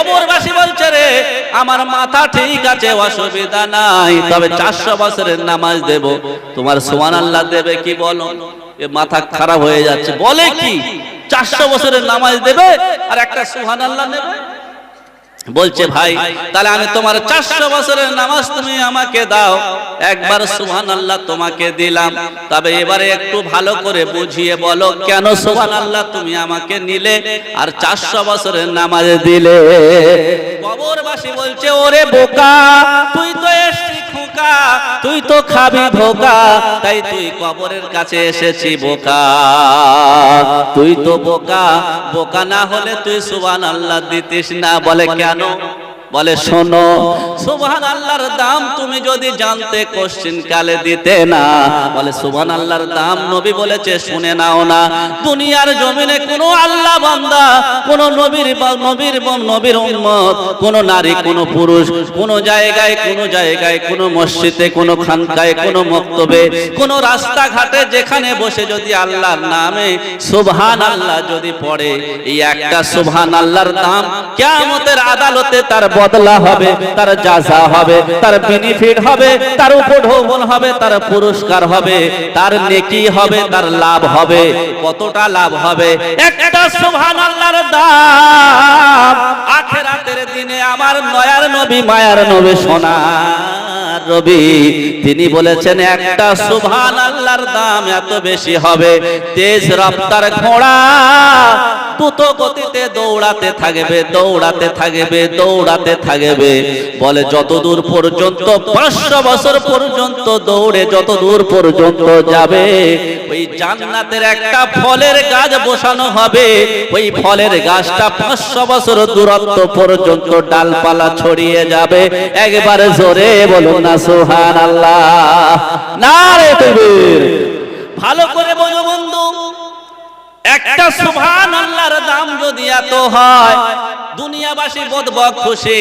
কবরবাসী বলছে রে, আমার মাথা ঠিক আছে, অসুবিধা নাই, তবে চারশো বছরের নামাজ দেব। তোমার সোমান আল্লাহ দেবে কি বলো? এ মাথা খারাপ হয়ে যাচ্ছে। বলে কি? চারশো বছরের নামাজ দেবে আর একটা সুহান আল্লাহ নেবে? বলছে, ভাই, তাহলে আমি তোমার চারশো বছরের নামাজ তুমি আমাকে দাও। একবার সুহান আল্লাহ তোমাকে দিলাম। তবে এবারে একটু ভালো করে বুঝিয়ে বলো, কেন সুহান আল্লাহ তুমি আমাকে নিলে আর চারশো বছরের নামাজ দিলে? কবরবাসী বলছে, ওরে বোকা, তুই তো এসছি খোকা তুই তো খাবি ধোকা তাই তুই কবরের কাছে এসেছি বোকা। তুই তো বোকা বোকা না হলে তুই সুবান আল্লাহ দিতিস না, বলে কেন? বলে শোনো সুবহান আল্লাহর দাম তুমি যদি জানতে কোশ্চিন কালে দিতে না। বলে সুবহান আল্লাহর দাম নবী বলেছে শুনে নাও না। দুনিয়ার জমিনে কোনো আল্লাহ বান্দা কোন নবীর বা নবীর নবীর উম্মত কোন নারী কোন পুরুষ কোন জায়গায় কোনো জায়গায় কোন মসজিদে কোনো খানকায় কোনো মক্তবে কোন রাস্তাঘাটে যেখানে বসে যদি আল্লাহর নামে সুবহান আল্লাহ যদি পড়ে এই একটা সুবহান আল্লাহর দাম কিয়ামতের আদালতে তার বদলা হবে, তার জাযা হবে, তার বেনিফিট হবে, তার উপঢৌকন হবে, তার পুরস্কার হবে, তার নেকি হবে, তার লাভ হবে। কতটা লাভ হবে? একটা সুবহান আল্লাহর দাম আখেরাতের দিনে আমার নয়ার নবী, মায়ার নবী, সোনার রবি। তিনি বলেছেন, একটা সুবহান আল্লাহর দাম এত বেশি হবে, তেজ রফতার ঘোড়া দ্রুত গতিতে দৌড়াতে থাকবে দৌড়াতে থাকবে, দৌড়াতে থাকবে। বলে যত দূর পর্যন্ত, পাঁচশো বছর পর্যন্ত দৌড়ে যত দূর পর্যন্ত যাবে, ওই জান্নাতের একটা ফলের গাছ বসানো হবে। ওই ফলের গাছটা পাঁচশো বছর দূরত্ব পর্যন্ত ডালপালা ছড়িয়ে যাবে। একবারে জোরে বলুন না সুহান আল্লাহ না রে। ভালো করে বোঝো বন্ধু একটা সুবহান আল্লাহর দাম যদি এত হয়, দুনিয়াবাসী বোধবক খুশি।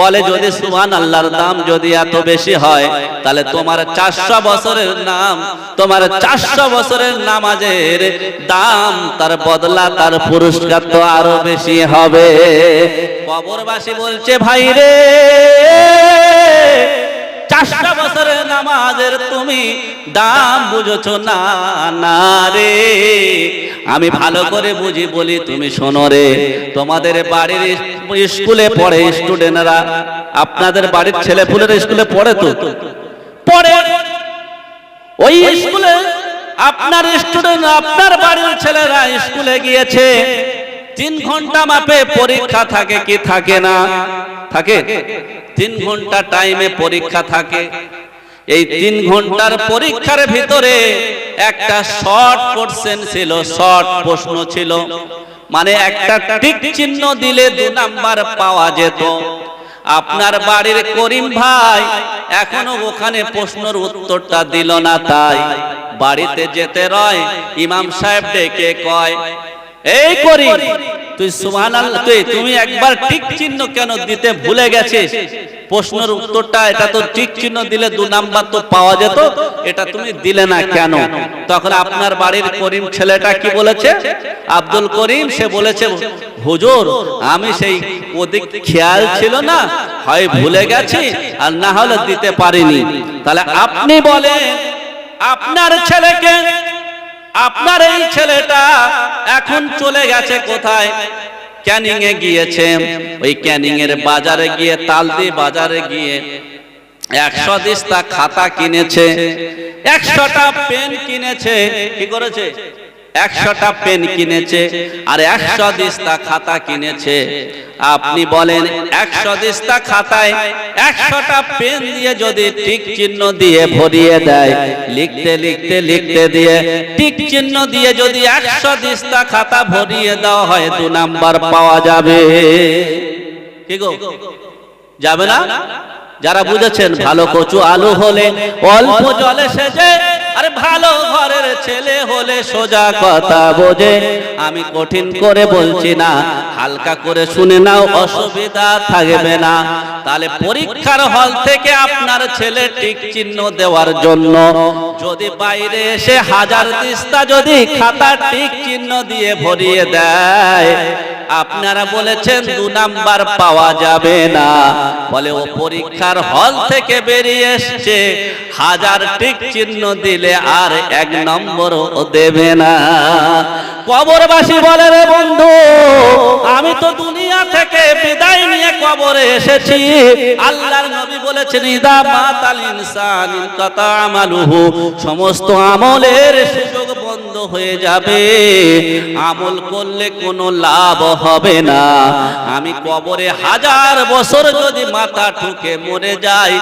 বলে যদি সুবহান আল্লাহর দাম যদি এত বেশি হয়, তাহলে তোমার চারশো বছরের নাম, তোমার চারশো বছরের নামাজের দাম, তার বদলা, তার পুরস্কার তো আরও বেশি হবে। কবরবাসী বলছে ভাই রে চারশো বছরের নামাজের তুমি দাম বুঝছ? না না রে। আমি ভালো করে বুঝি বলি, তুমি শোনো রে। তোমাদের বাড়ির স্কুলে পড়ে স্টুডেন্টরা। আপনাদের বাড়ির ছেলেপুলের স্কুলে পড়ে তো? পড়ে। ওই স্কুলে আপনার স্টুডেন্ট, আপনার বাড়ির ছেলেরা স্কুলে গিয়েছে। তিন ঘণ্টা মাপে পরীক্ষা থাকে কি থাকে না? থাকে? তিন ঘণ্টা টাইমে পরীক্ষা থাকে। এই তিন ঘণ্টার পরীক্ষার ভিতরে একটা শর্ট কোশ্চেন ছিল শর্ট প্রশ্ন ছিল। মানে একটা টিক চিহ্ন দিলে দু নাম্বার পাওয়া যেত। আপনার বাড়ির করিম ভাই এখনও ওখানে প্রশ্নের উত্তরটা দিল না তাই। বাড়িতে যেতে রয়, ইমাম সাহেব ডেকে কয় এই করিম তুই সুবহানাল্লাহ তুই তুমি একবার ঠিক চিহ্ন কেন দিতে ভুলে গেছিস? প্রশ্নের উত্তরটা এটা তো ঠিক চিহ্ন দিলে দু নাম্বার তো পাওয়া যেত এটা তুমি দিলে না কেন? তখন আপনার বাড়ির করিম ছেলেটা কি বলেছে? আব্দুল করিম সে বলেছে হুজুর আমি সেই ওদিক খেয়াল ছিল না হয় ভুলে গেছি আর না হলে দিতে পারিনি। তাহলে আপনি বলেন আপনার ছেলেকে আপনার এই ছেলেটা এখন চলে গেছে কোথায়? ক্যানিং এ গিয়েছে। ওই ক্যানিং এর বাজারে গিয়ে, তালদি বাজারে গিয়ে একশো দিস্তা খাতা কিনেছে, একশোটা পেন কিনেছে। কি করেছে? একশোটা পেন কিনেছে আর একশো দিস্তা খাতা কিনেছে। আপনি বলেন, একশো দিস্তা খাতায় একশোটা পেন দিয়ে যদি টিক চিহ্ন দিয়ে ভরিয়ে দেয়, লিখতে লিখতে লিখতে দিয়ে টিক চিহ্ন দিয়ে যদি একশো দিস্তা খাতা ভরিয়ে দেওয়া হয়, দু নাম্বার পাওয়া যাবে। কি গো? যাবে না? যারা বুঝেছেন, ভালো কচু আলু হলে অল্প জলে সেজে আরে ভালো ঘরের ছেলে হলে সোজা কথা বোঝে। আমি কঠিন করে বলছি না, হালকা করে শুনে নাও, অসুবিধা থাকবে না। তাহলে পরীক্ষার হল থেকে আপনার ছেলে টিক চিহ্ন দেওয়ার জন্য। যদি বাইরে এসে হাজার তিস্তা যদি খাতা টিক চিহ্ন দিয়ে ভরিয়ে দেয় আপনারা বলেছেন দু নাম্বার পাওয়া যাবে না। বলে ও পরীক্ষার হল থেকে বেরিয়ে এসছে। হাজার টিক চিহ্ন দিলে আর এক নম্বরও দেবে না। কবরবাসী বলে, রে বন্ধু, আমি তো দুনিয়া থেকে বিদায় নিয়ে কবরে এসেছি। আল্লাহর নবী বলেছেন, ইদা মাতাল ইনসান ইনকাতা আমালুহু। সমস্ত আমলের সুযোগ বন্ধ হয়ে যাবে। আমল করলে কোনো লাভ হবে না। আমি কবরে হাজার বছর যদি মাথা ঠুকে মরে যাই,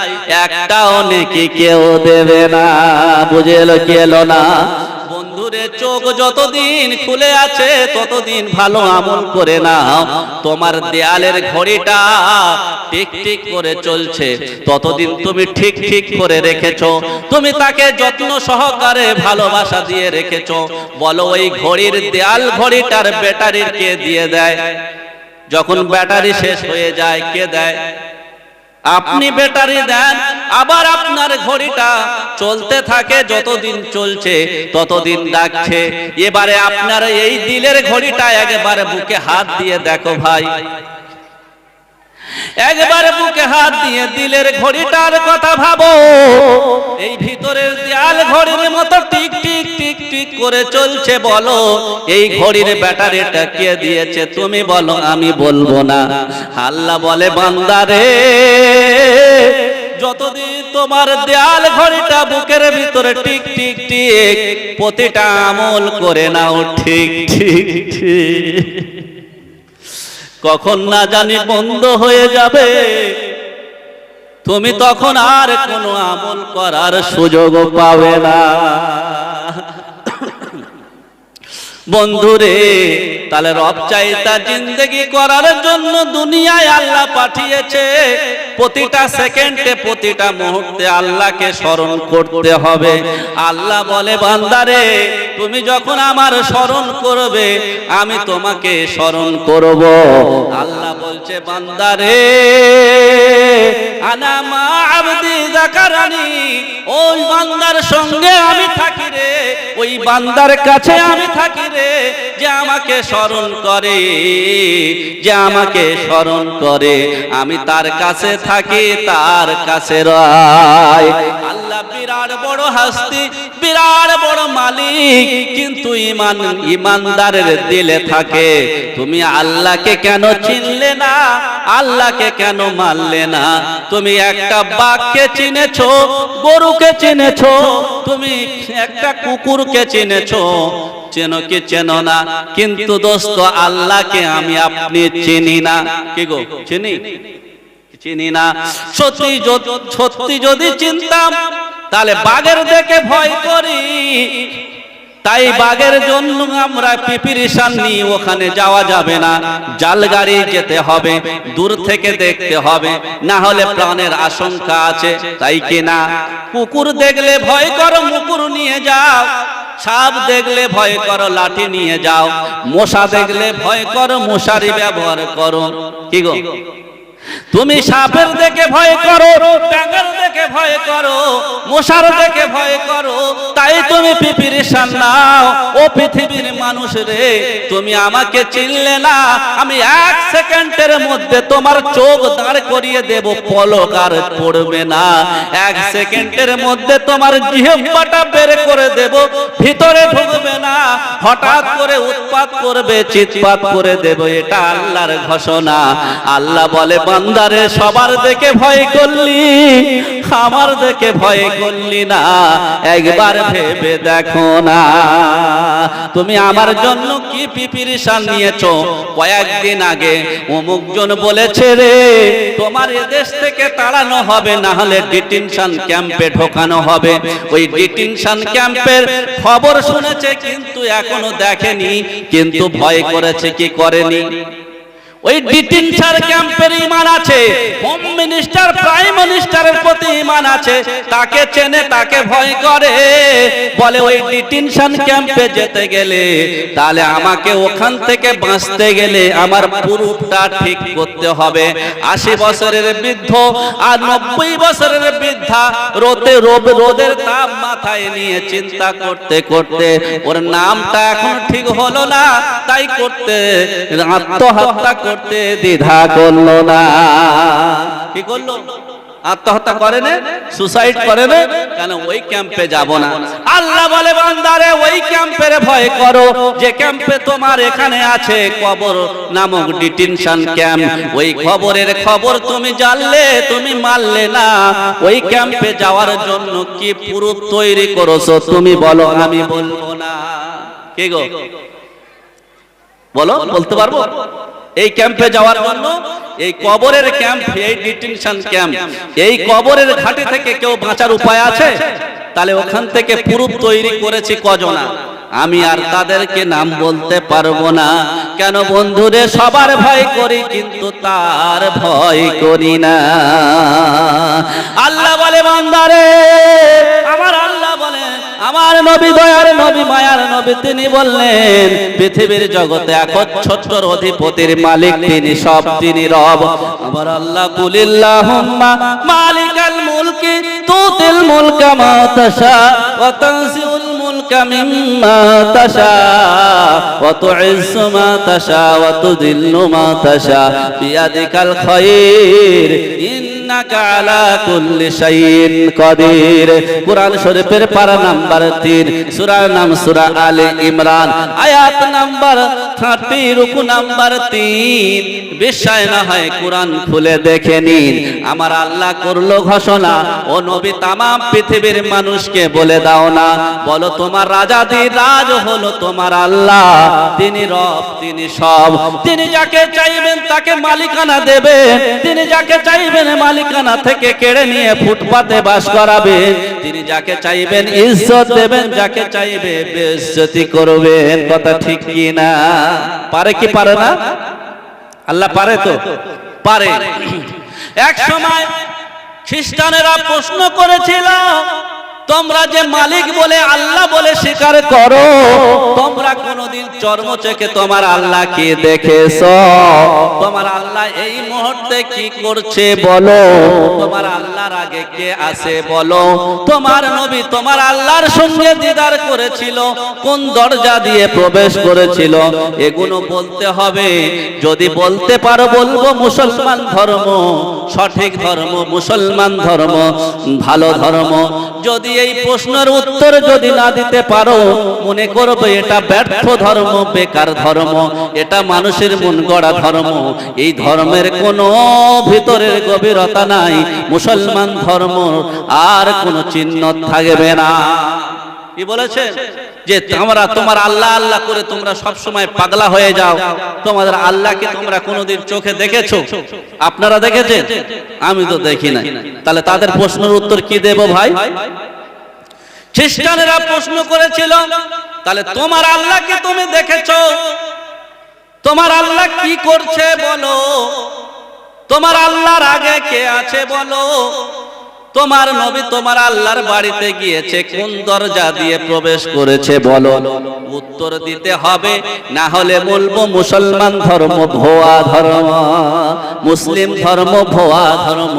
একটাও নেকি কেউ দেবে না। বুঝে এলো কি এলো না? বন্ধুরে চোখ যতদিন খুলে আছে, ততদিন ভালো আমল করে নাও। তোমার দেয়ালের ঘড়িটা টিক টিক করে চলছে। ততদিন তুমি ঠিক ঠিক করে রেখেছো। তুমি তাকে যত্ন সহকারে ভালোবাসা দিয়ে রেখেছো। বলো, ওই ঘড়ির দেয়াল ঘড়িটার ব্যাটারির কে দিয়ে দেয়? যখন ব্যাটারি শেষ হয়ে যায়, কে দেয়? আপনি ব্যাটারি দেন, আবার আপনার ঘড়িটা চলতে থাকে, যতদিন চলছে ততদিন ডাকছে। এবারে আপনার এই দিলের ঘড়িটা একবার বুকে হাত দিয়ে দেখো ভাই। একবারে বুকে হাত দিয়ে দিলের ঘড়িটার কথা ভাবো। এই ভিতরের দেয়াল ঘড়ির মতো টিক টিক টিক টিক করে চলছে, বলো, এই ঘড়ির ব্যাটারিটা কে দিয়েছে তুমি বলো, আমি বলব না। আল্লাহ বলে বান্দারে যতদিন তোমার দেয়াল ঘড়িটা বুকের ভিতরে টিক টিক টিক, প্রতিটা আমল করে নাও, ঠিক ঠিক ঠিক। কখন না জানি বন্ধ হয়ে যাবে। তুমি তখন আর কোনো আমল করার সুযোগ পাবে না। বন্ধুরে, তাহলে রব চাইতা জিন্দগি করার জন্য দুনিয়ায় আল্লাহ পাঠিয়েছে। প্রতিটা সেকেন্ডে, প্রতিটা মুহূর্তে আল্লাহকে স্মরণ করতে হবে। আল্লাহ বলে, বান্দারে, তুমি যখন আমার স্মরণ করবে, আমি তোমাকে স্মরণ করব। আল্লাহ বলছে, বান্দারে, আনা মা আবদি ওই বান্দার সঙ্গে আমি থাকি রে, ওই বান্দার কাছে আমি থাকি রে। যে আমাকে স্মরণ করে, যে আমাকে স্মরণ করে, আমি তার কাছে থাকি, তার কাছে রয়। আল্লাহ বিরাট বড় হাস্তি, বিরাট বড় মালিক, কিন্তু ইমান, ইমানদারের দিলে থাকে। তুমি আল্লাহকে কেন চিনলে না? আল্লাহকে কেন মানলে না? তুমি একটা বাঘকে চিনেছো, গরুকে চিনেছো, তুমি একটা কুকুরকে চিনেছো চেনো কি চেনো না? কিন্তু দোস্ত, আল্লাহকে আমি আপনি চিনি না। কি গো? চিনি? চিনি না। সত্যি সত্যি যদি চিনতাম, তাহলে বাঘের দেখে ভয় করি। তাই বাঘের জন্য আমরা প্রিপারেশন নিয়ে ওখানে যাওয়া যাবে না। জাল গাড়ি যেতে হবে, দূর থেকে দেখতে হবে, না হলে প্রাণের আশঙ্কা আছে, তাই কি না কুকুর দেখলে ভয় করো, মুকুর নিয়ে যাও। সাপ দেখলে ভয় করো, লাঠি নিয়ে যাও। মশা দেখলে ভয় করো, মশারি ব্যবহার করো। কি গো? তুমি সাপের দেখে ভয় করো ব্যাঙের দেখে ভয় করো, মশার দেখে ভয় করো, তাই তুমি প্রিপারেশন নাও। ও পৃথিবীর মানুষ রে, তুমি আমাকে চিনলে না। আমি এক সেকেন্ডের মধ্যে তোমার চোখ দাঁড় করিয়ে দেব, পলক আর পড়বে না। এক সেকেন্ডের মধ্যে তোমার জিহ্বাটা বের করে দেব, ভিতরে ঢুকবে না। হঠাৎ করে উৎপাত করবে, চিৎপাত করে দেব, এটা আল্লাহর ঘোষণা। আল্লাহ বলে বান্দারে সবার দেখে ভয় করলি, আমার দেখে ভয় করলি না। একবার ভেবে দেখো না, তুমি আমার জন্য কি প্রিপারেশন নিয়েছো? কয়েকদিন আগে অমুক জন বলেছে রে, তোমার এদেশ থেকে তাড়ানো হবে না হলে ডিটেনশন ক্যাম্পে ঢোকানো হবে। ওই ডিটেনশন ক্যাম্পের খবর শুনেছে, কিন্তু এখনও দেখেনি, কিন্তু ভয় করেছে, কি করেনি? ওই ডিটেনশন ক্যাম্পের ইমান আছে হোম মিনিস্টার প্রাইম মিনিস্টারের প্রতি ইমান আছে, তাকে চেনে, তাকে ভয় করে। বলে, ওই ডিটেনশন ক্যাম্পে যেতে গেলে, তাহলে আমাকে ওখান থেকে বাঁচতে গেলে আমার পুরুপটা ঠিক করতে হবে। আশি বছরের বৃদ্ধ আর নব্বই বছরের বৃদ্ধা রোদে রোদ, রোদের তাপ মাথায় নিয়ে চিন্তা করতে করতে, ওর নামটা এখন ঠিক হলো না, তাই করতে, আত্মহত্যা করতে দ্বিধা করল না। কি করল? আত্মহত্যা করে না সুসাইড করে না কেন ওই ক্যাম্পে যাব না। আল্লাহ বলে বান্দারে ওই ক্যাম্পের ভয় করো। যে ক্যাম্পে তোমার এখানে আছে কবর নামক ডিটেনশন ক্যাম্প ওই খবরের খবর তুমি জানলে তুমি মানলে না। ওই ক্যাম্পে যাওয়ার জন্য কি পুরো তৈরি করেছ তুমি বলো আমি বলব না। কে গো? বলো বলতে পারব? এই ক্যাম্পে যাওয়ার জন্য এই কবরের ক্যাম্প, এই ডিটেনশন ক্যাম্প, এই কবরের ঘাটে থেকে কেউ বাঁচার উপায় আছে? তাহলে ওখান থেকে প্রুফ তৈরি করেছি কজনা। আমি আর তাদেরকে নাম বলতে পারব না। কেন বন্ধুরে, সবার ভয় করি, কিন্তু তার ভয় করি না। আল্লাহ বলে, বান্দারে, আমার আমার নবী দয়ার নবী, মায়ার নবী, তিনি বললেন, পৃথিবীর জগতে একচ্ছত্র অধিপতির মালিক তিনি, সব তিনি রব। আমার আল্লাহ কুলিল্লাহুম্মা মালিকাল মুলকি, তুতিল মুলকা মা ওয়া তানসিউল মুলকা মিম্মা তাশা, ওয়া তুইজ্জু মা তাশা, ওয়া তুযিল্লু মা তাশা। বিয়াদিকাল খায়র ইন্নাকা আলা কুল্লি শাইইন কাদির। কুরআন শরীফের পারা নাম্বার 3 সূরার নাম সূরা আলে ইমরান। আয়াত নাম্বার 30 রুকু নাম্বার 3 বিশ্বাস না কোরআন খুলে দেখে নিন। আমার আল্লাহ করল ঘোষণা, ও নবী পৃথিবীর মানুষকে বলে দাও না। বলো তোমার রাজাদি রাজ হলো তোমার আল্লাহ। তিনি রব, তিনি সব। তিনি যাকে চাইবেন তাকে মালিকানা দেবেন তিনি যাকে চাইবেন মালিকানা থেকে কেড়ে নিয়ে ফুটপাতে বাস করাবেন তিনি যাকে চাইবেন ইজ্জত দেবেন, যাকে চাইবে বেজ্জতি করবেন। কথা ঠিক কি না? পারে কি পারে না? আল্লাহ পারে তো? পারে। এক সময় খ্রিস্টানেরা প্রশ্ন করেছিল, তোমরা যে মালিক বলে আল্লাহ বলে স্বীকার করো তোমরা কোনদিন চর্ম চেখে তোমার আল্লাহ কি দেখেছ? তোমার আল্লাহ এই মুহূর্তে কি করছে বলো? তোমার আল্লাহর আগে কে আছে বলো? তোমার নবী তোমার আল্লাহর সঙ্গে দিদার করেছিল, কোন দরজা দিয়ে প্রবেশ করেছিল? এগুলো বলতে হবে। যদি বলতে পারো বলব, মুসলমান ধর্ম, সঠিক ধর্ম, মুসলমান ধর্ম, ভালো ধর্ম। যদি এই প্রশ্নের উত্তর যদি না দিতে পারো, মনে করবে এটা ব্যর্থ ধর্ম, বেকার ধর্ম, এটা মানুষের মন গড়া ধর্ম। এই ধর্মের কোনো ভিতরের গভীরতা নাই। মুসলমান ধর্ম আর কোনো চিহ্ন থাকবে না। কি যে তোমরা, তোমার আল্লাহ আল্লাহ করে তোমরা সব সময় পাগলা হয়ে যাও। তোমাদের আল্লাহকে তোমরা চোখে দেখেছ? আপনারা দেখেছেন? আমি তো দেখি না তাহলে তাদের প্রশ্নের উত্তর কি দেব ভাই? খ্রিস্টানেরা প্রশ্ন করেছিল, তাহলে তোমার আল্লাহকে তুমি দেখেছ? তোমার আল্লাহ কি করছে বলো? তোমার আল্লাহর আগে কে আছে বলো? তোমার নবী তোমার আল্লাহর বাড়িতে গিয়েছে, কোন দরজা দিয়ে প্রবেশ করেছে বলো? উত্তর দিতে হবে, না হলে বলব মুসলমান ধর্ম, ভোয়া ধর্ম, মুসলিম ধর্ম, ভোয়া ধর্ম।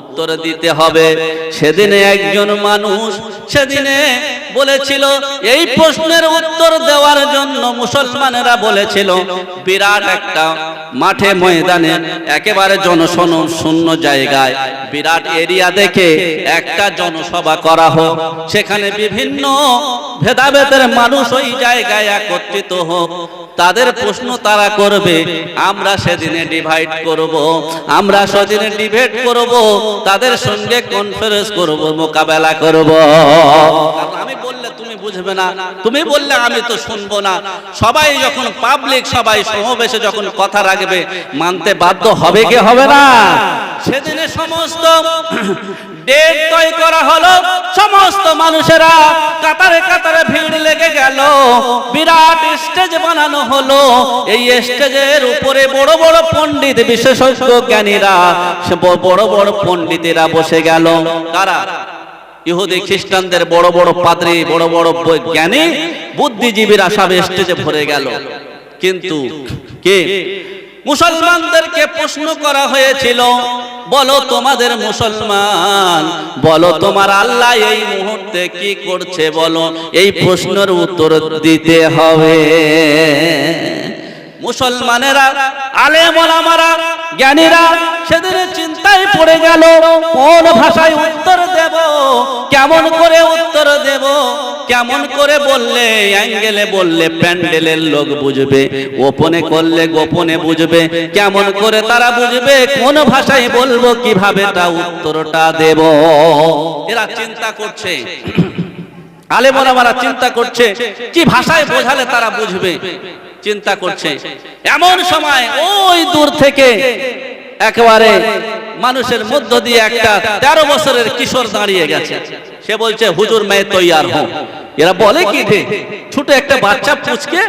উত্তর দিতে হবে। সেদিনে একজন মানুষ সেদিনে বলেছিল, এই প্রশ্নের উত্তর দেওয়ার জন্য মুসলমানেরা বলেছিল, বিরাট একটা মাঠে ময়দানে একেবারে জনশন শূন্য জায়গায়, বিরাট এরিয়া দেখে একটা জনসভা করা হোক। সেখানে বিভিন্ন ভেদাভেদের মানুষ ওই জায়গায় একত্রিত হোক। তাদের প্রশ্ন তারা করবে, আমরা সেদিনে ডিভাইড করব, আমরা সেদিনে ডিবেট করব তাদের সঙ্গে কনফারেন্স করব, মোকাবেলা করব। আমি বললে তুমি বুঝবে না, তুমি বললে আমি তো শুনব না। সবাই যখন পাবলিক সবাই সমাবেশে যখন কথা রাখবে, মানতে বাধ্য হবে কি হবে না? সেদিনে সমস্ত ডেট তৈরি করা হলো, সমস্ত মানুষেরা কাতারে কাতারে ভিড় লেগে গেল। বিরাট স্টেজ বানানো হলো। এই স্টেজের উপরে বড় বড় পণ্ডিত বিশেষজ্ঞ জ্ঞানীরা বড় বড় পণ্ডিতেরা বসে গেল। কারা? ইহুদি খ্রিস্টানদের বড় বড় পাদ্রী, বড় বড় ব- জ্ঞানী, বুদ্ধিজীবীরা সব স্টেজে ভরে গেল। কিন্তু কে? মুসলমানদেরকে প্রশ্ন করা হয়েছিল, বলো তোমাদের মুসলমান, বলো তোমার আল্লাহ এই মুহূর্তে কি করছে, বলো। এই প্রশ্নের উত্তর দিতে হবে। মুসলমানেরা, আলেম ওলামারা, জ্ঞানীরা সেদিন চিন্তায় পড়ে গেল, কোন ভাষায় উত্তর দেব, কেমন করে উত্তর দেব, কেমন করে বললে অ্যাঙ্গেলে বললে প্যান্ডেলের লোক বুঝবে, গোপনে করলে গোপনে বুঝবে, কেমন করে তারা বুঝবে, কোন ভাষায় বলব, কীভাবে তা উত্তরটা দেব। এরা চিন্তা করছে আলেমরা চিন্তা করছে, কি ভাষায় বোঝালে তারা বুঝবে? চিন্তা করছে। এমন সময় ওই দূর থেকে একেবারে মানুষের মধ্য দিয়ে একটা তেরো বছরের কিশোর দাঁড়িয়ে গেছে। সে বলছে হুজুর মেয়ে তৈয়ার হোক এরা বলে কি রে? ছোট একটা বাচ্চা পুচকে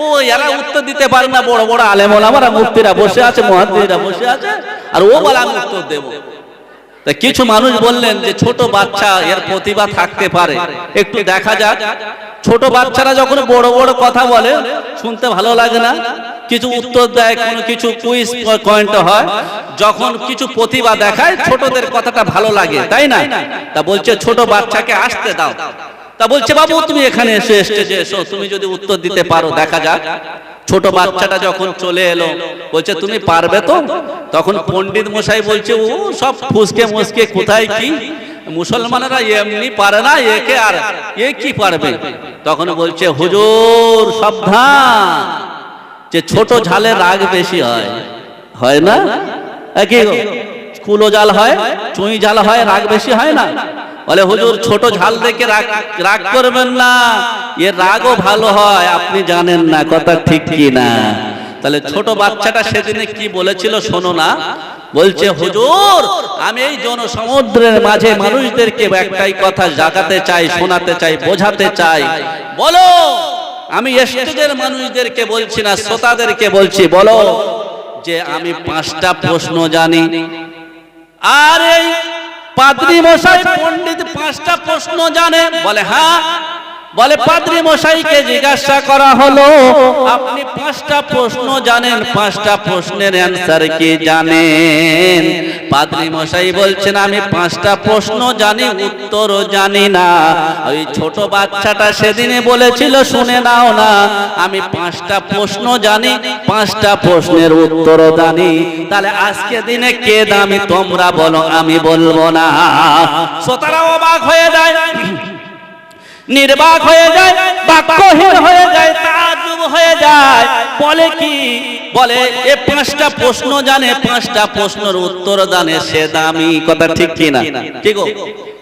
ও এরা উত্তর দিতে পারে না বড় বড় আলেম আমরা মুক্তিরা বসে আছে মহাদিরা বসে আছে আর ও বলে আমি উত্তর দেবো। তা কিছু মানুষ বললেন যে ছোট বাচ্চা এর প্রতিভা থাকতে পারে। একটু দেখা যাক। ছোট বাচ্চারা যখন বড় বড় কথা বলে, শুনতে ভালো লাগে না। কিছু উত্তর দেয়, কোনো কিছু কুইজ পয়েন্ট হয়। যখন কিছু প্রতিভা দেখায়, ছোটদের কথাটা ভালো লাগে, তাই না? তা বলছে, ছোট বাচ্চাকে আসতে দাও। তা বলছে, বাবু, তুমি এখানে এসে স্টেজে এসো, তুমি যদি উত্তর দিতে পারো, দেখা যাক। ছোট বাচ্চাটা যখন চলে এলো, বলছে, তুমি পারবে তো? তখন পণ্ডিত মশাই বলছে, ও, সব ফুসকে মুসকে, কোথায় কি? মুসলমানেরা এমনি পারে না, একে আর এ কি পারবে? তখন বলছে, হুজুর, সাবধান, যে ছোট ঝালে রাগ বেশি হয়। হয় না? একই কুলো জাল হয়, চুই জাল হয়, রাগ বেশি হয় না? বলে, হুজুর, ছোট ঝাল দেখে রাগ রাগ করবেন না। এর রাগও ভালো হয়, আপনি জানেন না, কথা ঠিক কি না তাহলে ছোট বাচ্চাটা সেদিনে কি বলেছিল, শোনো না। বলছে হুজুর আমি এই জনসমুদ্রের মাঝে মানুষদেরকে একটাই কথা জাগাতে চাই শোনাতে চাই বোঝাতে চাই। বলো আমি স্টেজের মানুষদেরকে বলছি না শ্রোতাদেরকে বলছি বলো যে আমি পাঁচটা প্রশ্ন জানি। আর এই পাদ্রি মশাই পণ্ডিত পাঁচটা প্রশ্ন জানে বলে হ্যাঁ বলে, পাদ্রি মশাইকে জিজ্ঞাসা করা হলো, আপনি পাঁচটা প্রশ্ন জানেন, পাঁচটা প্রশ্নের অ্যান্সার কি জানেন? পাদ্রি মশাই বলছেন, আমি পাঁচটা প্রশ্ন জানি উত্তরও জানি না। ওই ছোট বাচ্চাটা সেদিনে বলেছিল, শুনে নাও না, আমি পাঁচটা প্রশ্ন জানি, পাঁচটা প্রশ্নের উত্তরও জানি। তাহলে আজকে দিনে কে দামি তোমরা বলো, আমি বলব না। শ্রোতারা অবাক হয়ে যায়। নির্বাক হয়ে যায়, বাক্যহীন হয়ে যায়, তাজুব হয়ে যায়। বলে কি? বলে, এ পাঁচটা প্রশ্ন জানে, পাঁচটা প্রশ্নের উত্তর জানে, সে দামি। কথা ঠিক কি না? কি গো?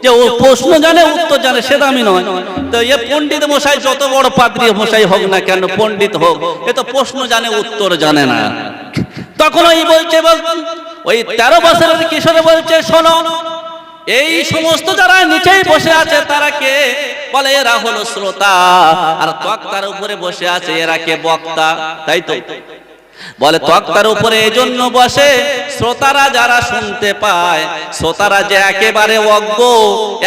যে ও প্রশ্ন জানে, উত্তর জানে, সে দামি নয়। তো এ পণ্ডিত মশাই যত বড় পাদ্রী মশাই হোক না কেন, পণ্ডিত হোক, এ তো প্রশ্ন জানে, উত্তর জানে না। তখন ওই বলছে, বল, ওই তেরো বছরের কিশোরে বলছে, শোনো এই সমস্ত যারা নিচেই বসে আছে, তারা কে? বলে, এরা হলো শ্রোতা। আর তক্তার উপরে বসে আছে, এরা কে বক্তা? তাই তো? বলে তক্তার উপরে এই জন্য বসে, শ্রোতারা যারা শুনতে পায়, শ্রোতারা যে একেবারে অজ্ঞ,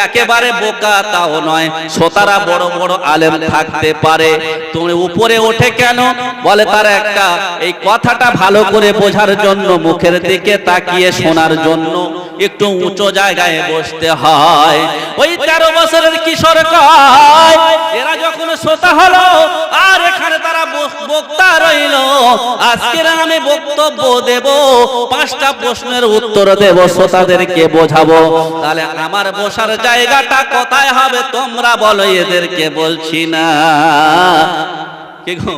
একেবারে বোকা, তাও নয়। শ্রোতারা বড় বড় আলেম থাকতে পারে। তুমি উপরে ওঠে কেন? বলে, তার একটা, এই কথাটা ভালো করে বোঝার জন্য, মুখের দিকে তাকিয়ে শোনার জন্য একটু উঁচু জায়গায় বসতে হয়। ওই তেরো বছরের কিশোর কয়, এরা যখন শ্রোতা হলো, আর এখানে তারা বক্তা রইল আজকের আমি বক্তব্য দেব, পাঁচটা প্রশ্নের উত্তর দেব, শ্রোতাদেরকে বোঝাবো। তাহলে আমার বসার জায়গাটা কোথায় হবে তোমরা বলো, এদেরকে বলছি না। কি গো?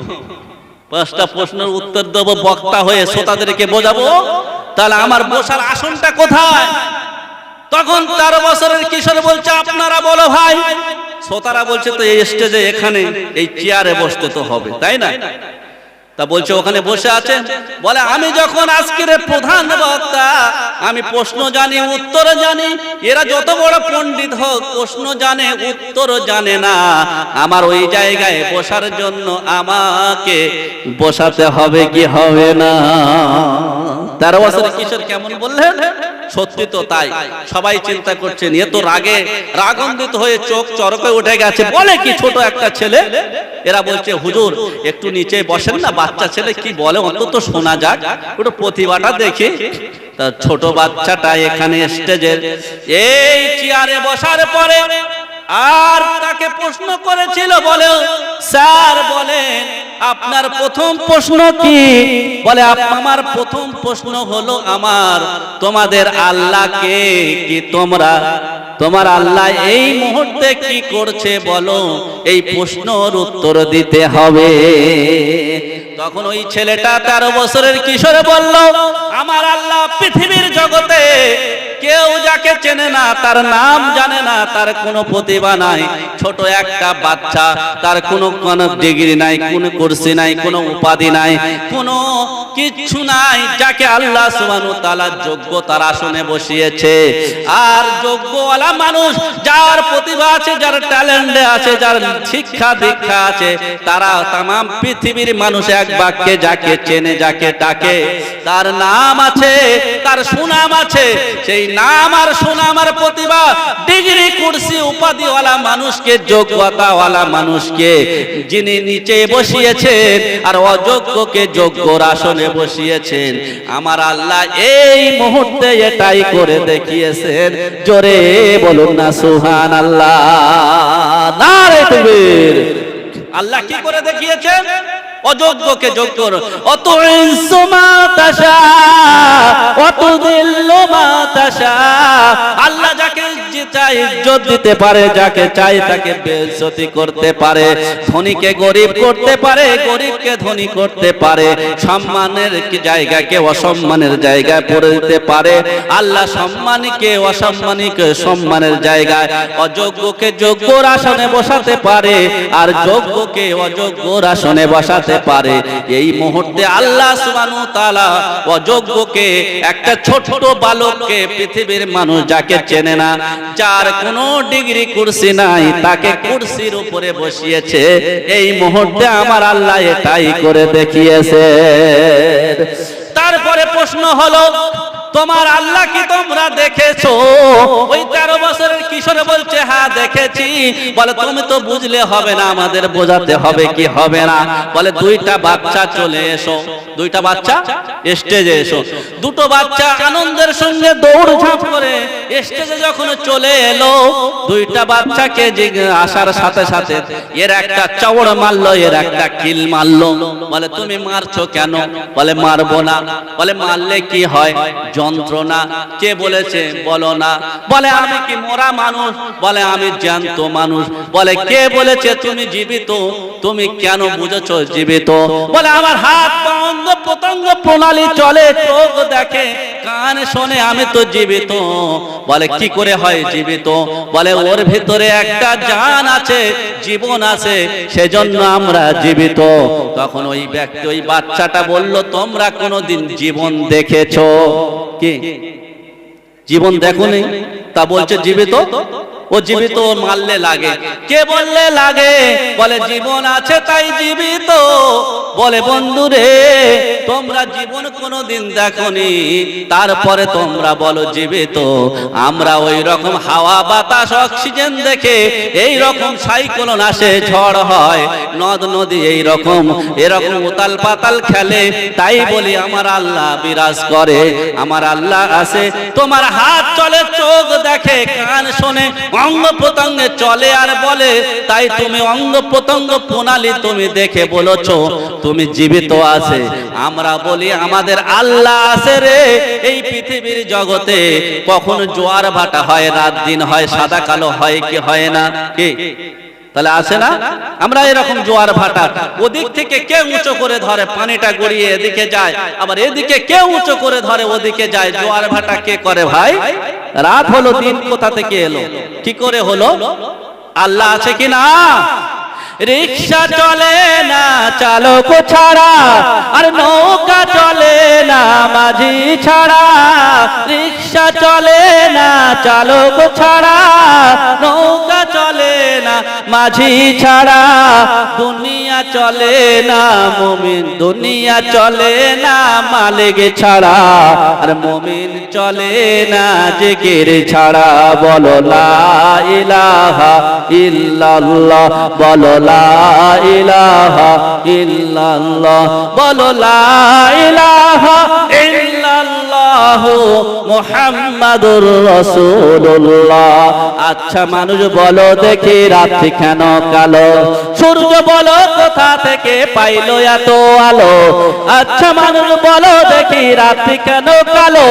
পাঁচটা প্রশ্নের উত্তর দেবো, বক্তা হয়ে শ্রোতাদেরকে বোঝাবো। তাহলে আমার বসার আসনটা কোথায়? তখন তেরো বছরের কিশোর বলছে, আপনারা বলো ভাই। শ্রোতারা বলছে, তো এই স্টেজে এখানে এই চেয়ারে বসতে তো হবে। তাই না? তা বলছে, ওখানে বসে আছে বলে, আমি যখন আজকের প্রধান বক্তা, আমি প্রশ্ন জানি, উত্তর জানি, এরা যত বড় পণ্ডিত হোক, প্রশ্ন জানে, উত্তর জানে না। আমার ওই জায়গায় বসার জন্য আমাকে বসাতে হবে কি হবে না? তেরো বছরের কিশোর কেমন বললেন? সত্যি তো তাই। সবাই চিন্তা করছেন, এ তো রাগে রাগন্দিত হয়ে চোখ চরকে উঠে গেছে। বলে কি ছোট একটা ছেলে? এরা বলছে, হুজুর, একটু নিচে বসেন না বাচ্চা ছেলে কি বলে? অন্তত শোনা যাক। একটু প্রতিভাটা দেখি। তা ছোট বাচ্চাটা এখানে স্টেজের এই চেয়ারে বসার পরে আর তাকে প্রশ্ন করেছিল বলে স্যার বলেন আপনার প্রথম প্রশ্ন কি? বলে আমার প্রথম প্রশ্ন হলো আমার তোমাদের আল্লাহকে কি তোমরা তোমার আল্লাহ এই মুহূর্তে কি করছে বলো? এই প্রশ্নর উত্তর দিতে হবে। তখন ওই ছেলেটা তেরো বছরের কিশোরে বলল আমার আল্লাহ পৃথিবীর জগতে কেউ যাকে চেনে না, তার নাম জানে না, তার কোনো প্রতিভা নাই। ছোট একটা বাচ্চা, তার কোনো কোনো ডিগ্রি নাই, কোনো কুরসি নাই, কোনো উপাধি নাই, কোনো কিচ্ছু নাই, যাকে আল্লাহ সুবহানাহু ওয়া তাআলা যোগ্য তার আসনে বসিয়েছে। আর যোগ্যওয়ালা মানুষ যার প্রতিভা আছে, যার ট্যালেন্ট আছে, যার শিক্ষা দীক্ষা আছে, তারা তাম পৃথিবীর মানুষ এক বাক্যে যাকে চেনে, যাকে ডাকে, তার নাম আছে, তার সুনাম আছে, সেই নাম আর সুনাম আর প্রতিভা ডিগ্রি, কুরসি, উপাধিওয়ালা মানুষকে, যোগ্যতাওয়ালা মানুষকে, যিনি নিচে বসিয়েছেন আর অযোগ্যকে যোগ্যর আসনে বসিয়েছেন, আমার আল্লাহ এই মুহূর্তে এটাই করে দেখিয়েছেন। জোরে বলুন না সুহান আল্লাহ নারে তুমির আল্লাহ কি করে দেখিয়েছেন? অযোগ্যকে যোগ্য অত অত আল্লাহ যাকে চাই ইজ্জত দিতে পারে যাকে চাই তাকে করতে পারে। ধনীকে গরিব করতে পারে গরিবকে ধনী করতে পারে। সম্মানের জায়গাকে অসম্মানের জায়গায় পড়ে দিতে পারে। আল্লাহ সম্মানীকে অসম্মানীকে সম্মানের জায়গায় অযোগ্যকে যোগ্যর আসনে বসাতে পারে। আর যোগ্যকে অযোগ্যর আসনে বসাতে পারে। এই মুহূর্তে আল্লাহ সুবহানাহু তাআলা অযোগ্যকে, একটা ছোট বালককে পৃথিবীর মানুষ যাকে চেনে না, যার কোনো ডিগ্রি কুরসি নাই, তাকে কুরসির উপরে বসিয়েছে। এই মুহূর্তে আমার আল্লাহ এটাই করে দেখিয়েছে তারপরে প্রশ্ন হলো তোমার আল্লাহ কি তোমরা দেখেছ? ওই তেরো বছরের কিশোরে বলছে হ্যাঁ দেখেছি। বলে, তুমি তো বুঝলে হবে না, আমাদের বোঝাতে হবে কি হবে না। বলে, দুইটা বাচ্চা চলে এসো। দুইটা বাচ্চা স্টেজে এসো। দুটো বাচ্চা আনন্দের সঙ্গে দৌড় ঝাঁপ করে স্টেজে যখন চলে এলো, দুইটা বাচ্চাকে আসার সাথে সাথে এর একটা চওড় মারলো, এর একটা কিল মারলো। বলে, তুমি মারছো কেন? বলে, মারবো না। বলে, মারলে কি হয়? যন্ত্রণা। কে বলেছে? বলো না। বলে, আমি কি মরা মানুষ? বলে, আমি জ্যান্ত মানুষ। বলে, কে বলেছে তুমি জীবিত? তুমি কেন বুঝেছ জীবিত? বলে, আমার হাত অঙ্গ প্রত্যঙ্গ প্রণালী চলে, চোখ দেখে, কান শোনে, আমি তো জীবিত। বলে, কি করে হয় জীবিত? বলে, ওর ভিতরে একটা জান আছে, জীবন আছে, সেজন্য আমরা জীবিত। তখন ওই ব্যক্তি, ওই বাচ্চাটা বলল, তোমরা কোনোদিন জীবন দেখেছ? কি? জীবন দেখো নেই তা বলছে জীবিত? ও জীবিত মারলে লাগে। কে বললে লাগে? বলে জীবন আছে তাই জীবিত। বলে বন্ধু রে তোমরা জীবন কোনোদিন দেখনি। তারপরে তোমরা বলো জীবিত। আমরা ওই রকম হাওয়া বাতাস অক্সিজেন দেখে এই রকম সাইক্লোন আসে ঝড় হয়। নদ নদী এই রকম এরকম উতাল পাতাল খেলে। তাই বলি আমার আল্লাহ বিরাজ করে আমার আল্লাহ আছে তোমার হাত চলে চোখ দেখে কান শোনে। অঙ্গ প্রত্যঙ্গে চলে আর বলে, তাই তুমি অঙ্গ প্রত্যঙ্গ প্রণালী তুমি দেখে বলেছ, তুমি জীবিত আছে। আমরা বলি, আমাদের আল্লাহ আছে রে। এই পৃথিবীর জগতে কখন জোয়ার ভাটা হয়, রাত দিন হয়, সাদা কালো হয় কি হয় না? কি? তাহলে আসে না? আমরা এরকম জোয়ার ভাটা। ওদিক থেকে কে উঁচু করে ধরে? পানিটা গড়িয়ে এদিকে যায়। আবার এদিকে কে উঁচু করে ধরে? ওদিকে যায়। জোয়ার ভাটা কে করে ভাই? রাত হলো, দিন কোথা থেকে এলো? কি করে হলো? আল্লাহ আছে কি না? রিক্সা চলে না, চালক ছাড়া। আর নৌকা চলে না, মাঝি ছাড়া। রিক্সা চলে না, চালক ছাড়া। না মাঝি ছাড়া দুনিয়া চলে না, মুমিন দুনিয়া চলে না, মালিক ছাড়া, আর মুমিন চলে না, জিকির ছাড়া, বলো লা ইলাহা ইল্লাল্লাহ, বলো লা ইলাহা ইল্লাল্লাহ, বলো লা ইলাহা ইল্লাল্লাহ মুহাম্মাদুর রাসূলুল্লাহ। আচ্ছা মানুষ বলো দেখি রাত্রি কেন কালো? সূর্য বলো কোথা থেকে পাইলো এত আলো? আচ্ছা মানুষ বলো দেখি রাত্রি কেন কালো?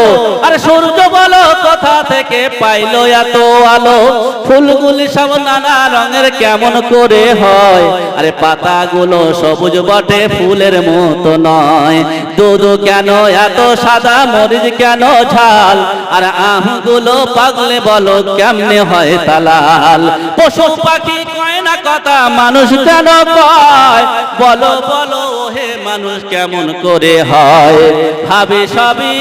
আর সূর্য বলো কোথা থেকে পাইলো এত আলো? ফুলগুলি সব নানা রঙের কেমন করে হয়? আরে পাতাগুলো সবুজ বটে, ফুলের মতো নয়। দুধ কেন এত সাদা? মরিচ কেন ঝাল? আর আহগুলো পাগলে বলো, কেমনে হয় তালাল? পশু পাখি কয় না কথা, মানুষ কেন কয়? বলো বলো। হে মানুষ কেমন করে হয়? ভাবে সবই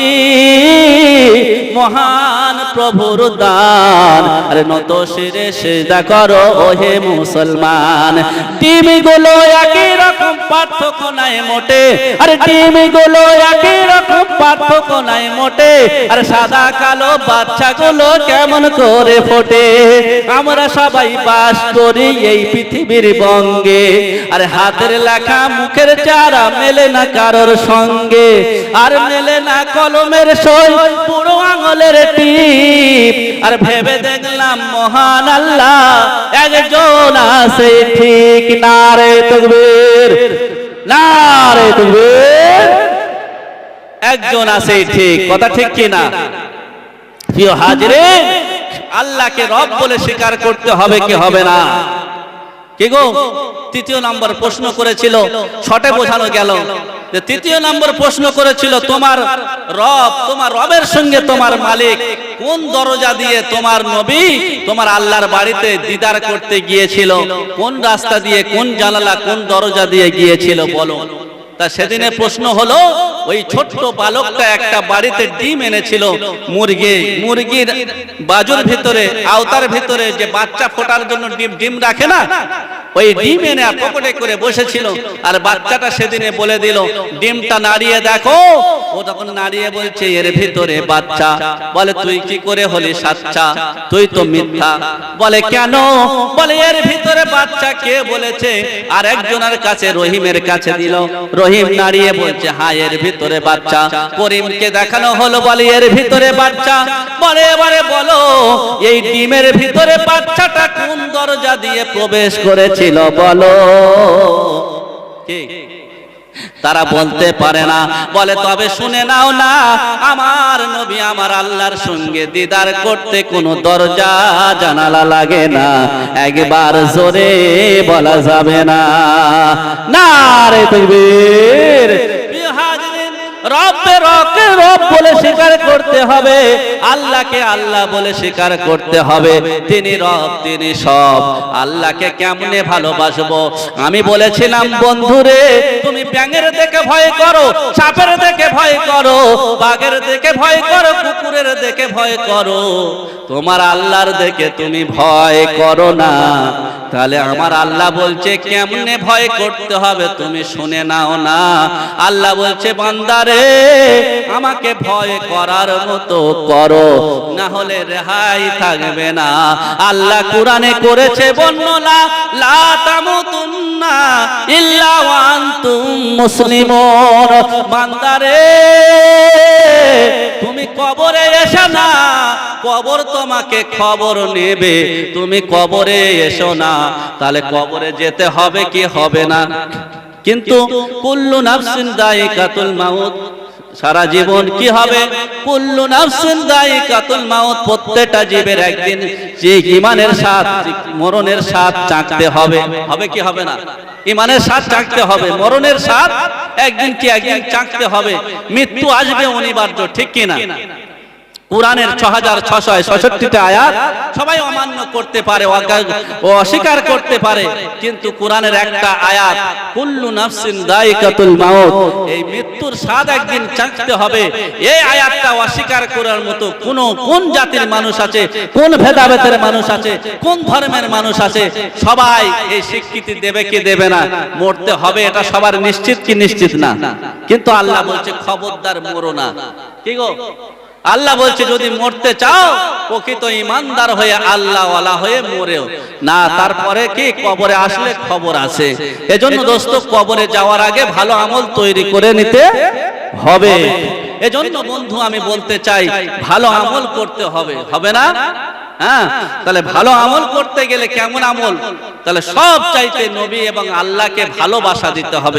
মহান প্রভুর দান। আরে নত শিরে সেজদা করো ওহে মুসলমান। টিমিগুলো একই রকম পার্থক্য নাই মোটে। আরে টিমিগুলো একই রকম পার্থক্য নাই মোটে। আর সাদা কালো বাচ্চাগুলো কেমন করে ফোটে? আমরা সবাই বাস করি এই পৃথিবীর বঙ্গে। আরে হাতের লেখা মুখের চারা মেলে না কারোর সঙ্গে, আর মেলে না কলমের সই, পুরো আঙুলের টিপ। আর ভেবে দেখলাম মহান আল্লাহ, একজন আছে ঠিক না রে তকবীর। না রে তকবীর। একজন আছে ঠিক, কথা ঠিক কি না প্রিয় হাজরে, আল্লাহকে রব বলে স্বীকার করতে হবে কি হবে না? গো? তৃতীয় নম্বর প্রশ্ন করেছিল ছটে বোঝানো গেল যে তৃতীয় নম্বর প্রশ্ন করেছিল, তোমার রব, তোমার রবের সঙ্গে তোমার মালিক কোন দরজা দিয়ে তোমার নবী তোমার আল্লাহর বাড়িতে দিদার করতে গিয়েছিল? কোন রাস্তা দিয়ে, কোন জানালা, কোন দরজা দিয়ে গিয়েছিল? বলো। তা সেদিনে প্রশ্ন হলো ওই ছোট্ট বালকটা একটা বাড়িতে ডিম এনেছিল মুরগি মুরগির বাজুর ভিতরে আওতার ভিতরে যে বাচ্চা ফোটার জন্য ডিম ডিম রাখে না ওই ডিম এনে পকেটে করে বসেছিল আর বাচ্চাটা সেদিনে বলে দিল ডিমটা নাড়িয়ে দেখো। ও তখন নাড়িয়ে বলছে এর ভিতরে বাচ্চা। বলে তুই কি করে হলি সাচ্চা? তুই তো মিথ্যা। বলে কেন? বলে এর ভিতরে বাচ্চা কে বলেছে? আর একজনের কাছে রহিমের কাছে দিল রহিম নাড়িয়ে বলছে হ্যাঁ এর ভিতরে বাচ্চা। করিমকে দেখানো হলো, বলে, এর ভিতরে বাচ্চা। বলে এবারে বলো, এই ডিমের ভিতরে বাচ্চাটা কোন দরজা দিয়ে প্রবেশ করেছিল? বলো। কি? তারা বলতে পারে না। বলে তবে শুনে নাও না আমার নবী আমার আল্লাহর সঙ্গে দিদার করতে কোনো দরজা জানালা লাগে না। একবার জোরে বলা যাবে না। না রে তকবীর। রব্বে রকে রব বলে স্বীকার করতে হবে, আল্লাহকে আল্লাহ বলে স্বীকার করতে হবে। তিনি রব, তিনি সব। আল্লাহকে কেমনে ভালোবাসবো? আমি বলেছিলাম, বন্ধুরে, তুমি ব্যাঙের দেখে ভয় করো, সাপের দেখে ভয় করো, বাঘের দেখে ভয় করো, কুকুরের দেখে ভয় করো। তোমার আল্লাহর দেখে তুমি ভয় করো না। তাহলে আমার আল্লাহ বলছে, কেমনে ভয় করতে হবে তুমি শুনে নাও না? আল্লাহ বলছে, বান্দারে, আমাকে ভয় করার মতো করো না হলে রেহাই থাকবে না। আল্লাহ কোরআনে করেছে বর্ণনা লা তামুতুন্না ইল্লা ওয়া মুসলিমুন। বান্দারে, তুমি কবরে এসো না কবর তোমাকে খবর নেবে। তুমি কবরে এসো না, তাহলে কবরে যেতে হবে কি হবে না? কিন্তু কুল্লু নাফসিন দায়িকাতুল মাউত, সারা জীবন কি হবে? কুল্লু নাফসিন দায়িকাতুল মাউত প্রত্যেকটা জীবের একদিন যে ইমানের স্বাদ, মরণের স্বাদ চাকতে হবে। হবে কি হবে না? ইমানের স্বাদ চাকতে হবে, মরণের স্বাদ একদিন কি একদিন চাকতে হবে? মৃত্যু আসবে অনিবার্য, ঠিক কি না কোরআনের ছ হাজার ছশো ছষট্টিটা আয়াত, সবাই অমান্য করতে পারে অস্বীকার করতে পারে, কিন্তু কোরআনের একটা আয়াত, কুল্লু নাফসিন দায়িকাতুল মাউত, এই মৃত্যুর স্বাদ একদিন চাকতে হবে। এই আয়াতটা অস্বীকার করার মতো কোন কোন জাতির মানুষ আছে, কোন ভেদাভেদের মানুষ আছে, কোন ধর্মের মানুষ আছে, সবাই এই স্বীকৃতি দেবে কি দেবে না? মরতে হবে, এটা সবার নিশ্চিত কি নিশ্চিত না? কিন্তু আল্লাহ বলছে, খবরদার মরো না। কি গো? আল্লাহ বলছে, যদি মরতে চাও, প্রকৃত ইমানদার হয়ে আল্লাহ হয়ে মরেও। না, তারপরে কি? কবরে আসলে খবর আছে। এজন্য দোস্ত, কবরে যাওয়ার আগে ভালো আমল তৈরি করে নিতে হবে। এজন্য বন্ধু, আমি বলতে চাই, ভালো আমল করতে হবে। হবে না? হ্যাঁ? তাহলে ভালো আমল করতে গেলে কেমন আমল? তাহলে সব চাইতে নবী এবং আল্লাহকে ভালোবাসা দিতে হবে।